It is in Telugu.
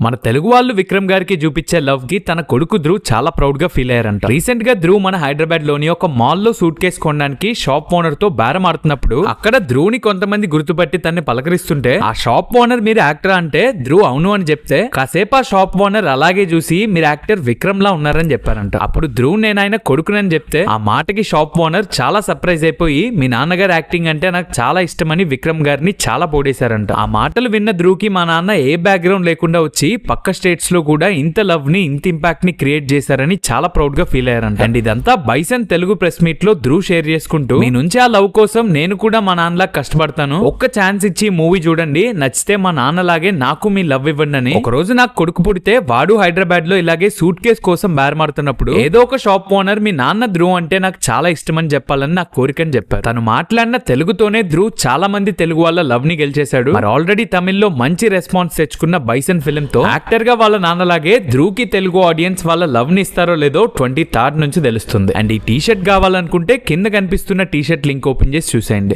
మన తెలుగు వాళ్ళు విక్రమ్ గారికి చూపించే లవ్కి తన కొడుకు ధ్రువ్ చాలా ప్రౌడ్గా ఫీల్ అయ్యారంట. రీసెంట్గా ధ్రువ్ మన హైదరాబాద్లోని ఒక మాల్లో సూట్ కేసు కొనడానికి షాప్ ఓనర్తో బేరం ఆడుతున్నప్పుడు అక్కడ ధ్రువ్ని కొంతమంది గుర్తుపట్టి తన్ని పలకరిస్తుంటే ఆ షాప్ ఓనర్ మీరు యాక్టర్ అంటే ధ్రువ్ అవును అని చెప్తే కాసేపు ఆ షాప్ ఓనర్ అలాగే చూసి మీరు యాక్టర్ విక్రమ్ లా ఉన్నారని చెప్పారంట. అప్పుడు ధ్రువ్ నేను ఆయన కొడుకునని చెప్తే ఆ మాటకి షాప్ ఓనర్ చాలా సర్ప్రైజ్ అయిపోయి మీ నాన్నగారు యాక్టింగ్ అంటే నాకు చాలా ఇష్టమని విక్రమ్ గారిని చాలా పోడేశారంట. ఆ మాటలు విన్న ధ్రువ్కి మా నాన్న ఏ బ్యాక్గ్రౌండ్ లేకుండా వచ్చి పక్క స్టేట్స్లో కూడా ఇంత లవ్ని ఇంత ఇంపాక్ట్ని క్రియేట్ చేశారని చాలా ప్రౌడ్గా ఫీల్ అయ్యారంట. అండ్ ఇదంతా బైసన్ తెలుగు ప్రెస్ మీట్లో ధ్రువ్ షేర్ చేసుకుంటూ మీ నుంచి ఆ లవ్ కోసం నేను కూడా మా నాన్నలా కష్టపడతాను. ఒక్క ఛాన్స్ ఇచ్చి మూవీ చూడండి. నచ్చితే మా నాన్నలాగే నాకు మీ లవ్ ఇవ్వండి అని. ఒక రోజు నాకు కొడుకు పుడితే వాడు హైదరాబాద్లో ఇలాగే సూట్ కేస్ కోసం బేరమాడుతున్నప్పుడు ఏదో ఒక షాప్ ఓనర్ మీ నాన్న ధ్రువ్ అంటే నాకు చాలా ఇష్టమని చెప్పాలని నా కోరిక అని చెప్పారు. తను మాట్లాడిన తెలుగుతోనే ధ్రువ్ చాలా మంది తెలుగు వాళ్ళ లవ్ని గెలిచేశాడు. మరి ఆల్రెడీ తమిళ్ళో మంచి రెస్పాన్స్ తెచ్చుకున్న బైసన్ ఫిల్మ్ తో యాక్టర్గా వాళ్ళ నాన్నలాగే ధ్రువ్కి తెలుగు ఆడియన్స్ వాళ్ళ లవ్ని ఇస్తారో లేదో ట్వంటీ థర్డ్ నుంచి తెలుస్తుంది. అండ్ ఈ టీ షర్ట్ కావాలనుకుంటే కింద కనిపిస్తున్న టీ షర్ట్ లింక్ ఓపెన్ చేసి చూసేయండి.